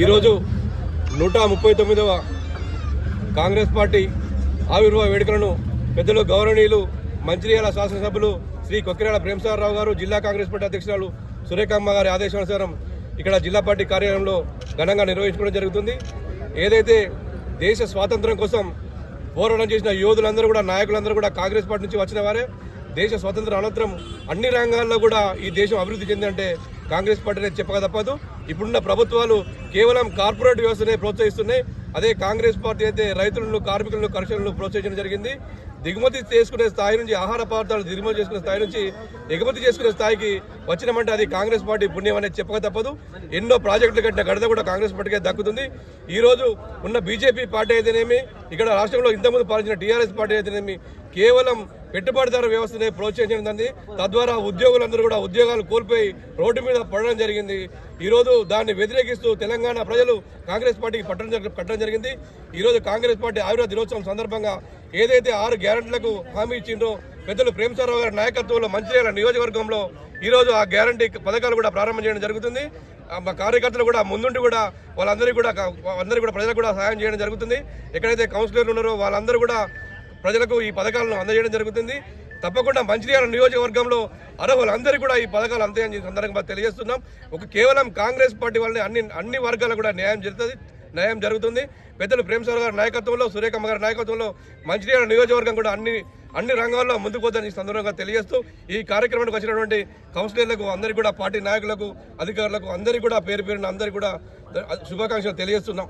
ఈరోజు నూట ముప్పై తొమ్మిదవ కాంగ్రెస్ పార్టీ ఆవిర్భావ వేడుకలను పెద్దలు గౌరవనీయులు మంచిర్యాల శాసనసభ్యులు శ్రీ కొక్కిరాల ప్రేమసారరావు గారు జిల్లా కాంగ్రెస్ పార్టీ అధ్యక్షురాలు సురేఖమ్మ గారి ఆదేశానుసారం ఇక్కడ జిల్లా పార్టీ కార్యాలయంలో ఘనంగా నిర్వహించుకోవడం జరుగుతుంది. ఏదైతే దేశ స్వాతంత్రం కోసం పోరాటం చేసిన యోధులందరూ కూడా నాయకులందరూ కూడా కాంగ్రెస్ పార్టీ నుంచి వచ్చిన వారే దేశ స్వాతంత్ర అనంతరం అన్ని రంగాల్లో కూడా ఈ దేశం అభివృద్ధి చెందిందంటే కాంగ్రెస్ పార్టీ అనేది చెప్పక తప్పదు. ఇప్పుడున్న ప్రభుత్వాలు కేవలం కార్పొరేట్ వ్యవస్థనే ప్రోత్సహిస్తున్నాయి. అదే కాంగ్రెస్ పార్టీ అయితే రైతులను కార్మికులను కర్షకులను ప్రోత్సహించడం జరిగింది. దిగుమతి చేసుకునే స్థాయి నుంచి ఆహార పదార్థాలు దిగుమతి చేసుకునే స్థాయి నుంచి ఎగుమతి చేసుకునే స్థాయికి వచ్చినామంటే అది కాంగ్రెస్ పార్టీ పుణ్యం అనేది చెప్పక తప్పదు. ఎన్నో ప్రాజెక్టులు కట్టిన గడత కూడా కాంగ్రెస్ పార్టీకే దక్కుతుంది. ఈరోజు ఉన్న బీజేపీ పార్టీ అయితేనేమి ఇక్కడ రాష్ట్రంలో ఇంతకుముందు పాలించిన టీఆర్ఎస్ పార్టీ అయితేనేమి కేవలం పెట్టుబడిదారు వ్యవస్థనే ప్రోత్సహించింది తద్వారా ఉద్యోగులందరూ కూడా ఉద్యోగాలు కోల్పోయి రోడ్డు మీద పడడం జరిగింది. ఈరోజు దాన్ని వ్యతిరేకిస్తూ తెలంగాణ ప్రజలు కాంగ్రెస్ పార్టీకి పట్టడం జరి- కట్టడం జరిగింది. ఈరోజు కాంగ్రెస్ పార్టీ ఆవిర్భావ దినోత్సవం సందర్భంగా ఏదైతే ఆరు గ్యారంటీలకు హామీ ఇచ్చిండ్రో పెద్దలు ప్రేమసారావు గారి నాయకత్వంలో మంచిర్యాల నియోజకవర్గంలో ఈరోజు ఆ గ్యారంటీ పథకాలు కూడా ప్రారంభం చేయడం జరుగుతుంది. ఆ మా కార్యకర్తలు కూడా ముందుండి కూడా వాళ్ళందరికీ కూడా అందరికీ కూడా ప్రజలకు కూడా సహాయం చేయడం జరుగుతుంది. ఎక్కడైతే కౌన్సిలర్లు ఉన్నారో వాళ్ళందరూ కూడా ప్రజలకు ఈ పథకాలను అందజేయడం జరుగుతుంది. తప్పకుండా మంచిర్యాల నియోజకవర్గంలో అర్హులందరికీ కూడా ఈ పథకాలు అంతాయని ఈ సందర్భంగా తెలియజేస్తున్నాం. ఒక కేవలం కాంగ్రెస్ పార్టీ వల్లనే అన్ని అన్ని వర్గాలకు కూడా న్యాయం జరుగుతుంది. న్యాయం జరుగుతుంది. పెద్దలు ప్రేమసార్ గారి నాయకత్వంలో సురేఖమ్మ గారి నాయకత్వంలో మంచిర్యాల నియోజకవర్గం కూడా అన్ని అన్ని రంగాల్లో ముందుకు పోతుందని ఈ సందర్భంగా తెలియజేస్తూ ఈ కార్యక్రమానికి వచ్చినటువంటి కౌన్సిలర్లకు అందరికీ కూడా పార్టీ నాయకులకు అధికారులకు అందరికీ కూడా పేరు పేరున అందరికీ కూడా శుభాకాంక్షలు తెలియజేస్తున్నాం.